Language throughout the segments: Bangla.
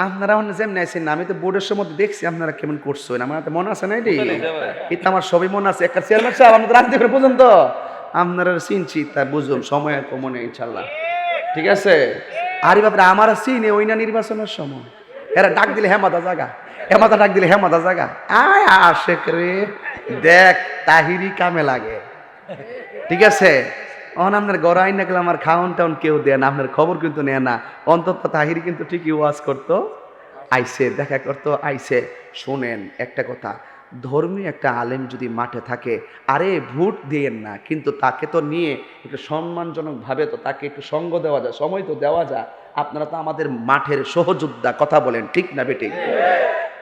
আপনারা অন্য যেমন আছেন আমি তো বোর্ডের সময় দেখছি আপনারা কেমন করছেন। আমার তো মনে আছে না এটি? এটা আমার সবই মনে আছে। একটা চেয়ারম্যান সাহেব আমাদের রাখতে করে পর্যন্ত আপনারা চিনছি তা বুঝুন সময় কমনে ইনশাল্লাহ ঠিক আছে? আরে বাপরে আমার চিনে ওই না নির্বাচনের সময়। এরা ডাক দিলে হেমাদা জাগা। হেমাদা ডাক দিলে হেমাদা জাগা। আয় আশেক রে দেখ তাহিরি কামে লাগে। ঠিক আছে? অন আপনার গড়াই না গেলে আমার খাওয়ান টাউন কেউ দেয় না, আপনার খবর কিন্তু নেয় না। অন্তত তাহিরি কিন্তু ঠিকই ওয়াজ করতো, আইসে, দেখা করতো, আইসে। শোনেন, একটা কথা, ধর্মীয় একটা আলেম যদি মাঠে থাকে, আরে ভোট দিয়েন না, কিন্তু তাকে তো নিয়ে একটু সম্মানজনকভাবে তো তাকে একটু সঙ্গ দেওয়া যায়, সময় তো দেওয়া যায়। আপনারা তো আমাদের মাঠের সহযোদ্ধা, কথা বলেন, ঠিক না বেটি?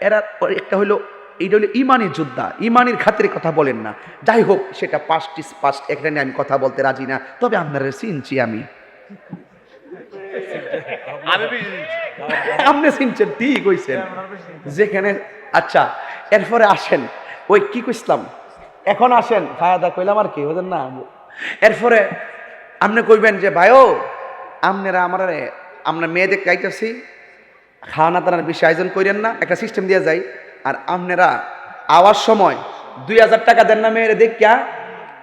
এরা একটা হলো এইটা হলো ইমানি যোদ্ধা। ইমানির খাতিরে কথা বলেন না। যাই হোক সেটা পাস্ট ইস পাস্ট এখানে আমি কথা বলতে রাজি না। তবে আপনারা চিনছি আমি। আপনি চিনছেন ঠিক হইছেন। যেখানে আচ্ছা এরপরে আসেন। ওই কি কইসলাম এখন আসেন। ফায়াদা কইলাম আর কি ওদের না? এরপরে আপনি কইবেন যে ভাইও আপনারা আমার আমরা মেয়েদের গাইতেছি। খাওয়ানা তার বেশি আয়োজন করেন না। একটা সিস্টেম দিয়ে যাই। আর আপনারা আওয়ার সময় দুই হাজার টাকা দেন না মেয়েরে দেখিয়া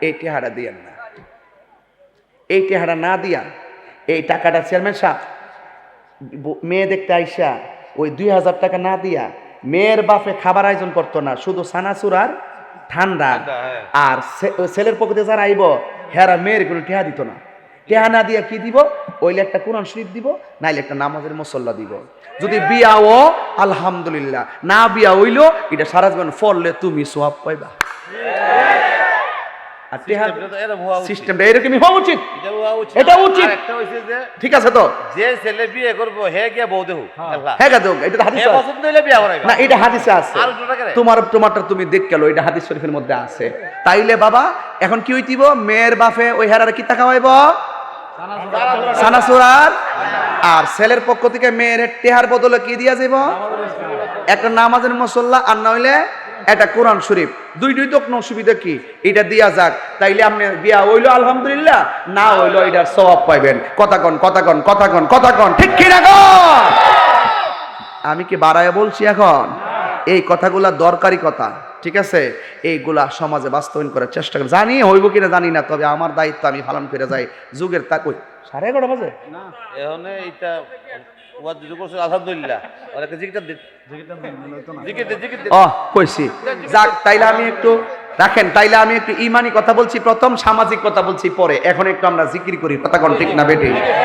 এই টেহারা দিয়েন না। এই টেহারা না দিয়া এই টাকাটা চেয়ারম্যান সাহেব মেয়ে দেখতে আইসা ওই দুই হাজার টাকা না দিয়া মেয়ের বাপে খাবার আয়োজন করতো না শুধু সানাসুর আর ঠান্ডা। হ্যাঁ। আর ছেলের পক্ষে যারা আইব হেরা মেয়ের কোনো টেহা দিত না। টেহা না দিয়া কি দিব? ওইলে একটা কোরআন শরীফ দিব নাইলে একটা নামাজের মসল্লা দিব। যদি বিয়া ও আলহামদুলিল্লাহ। না বিয়া হইল এটা সারা জীবন ফললে তুমি সোয়াব পাইবা। আর সিস্টেমটা এরকমই হওয়া উচিত। এটা উচিত। এটা উচিত। আর একটা হইছে যে ঠিক আছে তো? যে ছেলে বিয়ে করব হে গিয়া বউ দেহু। হ্যাঁ। গাদক এটা হাদিস পছন্দ হইলে বিয়া করাইবা। না এটা হাদিসে আছে। আর উল্টোটা কেন? তোমার তোমারটা তুমি দেখ গেল এটা হাদিস শরীফের মধ্যে আছে। তাইলে বাবা এখন কি হইতিব? মেয়ের বাপে ওই হেরার কি টাকা আর ছেলের পক্ষ থেকে মেয়ের টেহার বদলে কি দিয়া যাব একটা নামাজের মসল্লা আর না হইলে একটা কোরআন শরীফ। দুই দুই তো কোনো অসুবিধা কি? এটা দিয়া যাক। তাইলে আপনি বিয়া হইল, আলহামদুলিল্লাহ। না হইল, এটার সওয়াব পাইবেন। কথা কন কথা কন কথা কন কথা কন। ঠিক কি না? আমি কি বাড়ায় বলছি এখন? এই কথাগুলা দরকারি কথা। ঠিক আছে? এইগুলা সমাজে বাস্তবায়ন করার চেষ্টা করি জানি হইব কিনা জানি না তবে আমার দায়িত্ব আমি পালন করে যাই। যুগের তা কই? সাড়ে এগারোটা বাজে? এখানে এইটা কইছি। যাক তাইলে আমি একটু রাখেন তাইলে আমি একটু ইমানি কথা বলছি প্রথম সামাজিক কথা বলছি পরে। এখন একটু আমরা জিকির করি কথা কোন ঠিক না বেটি?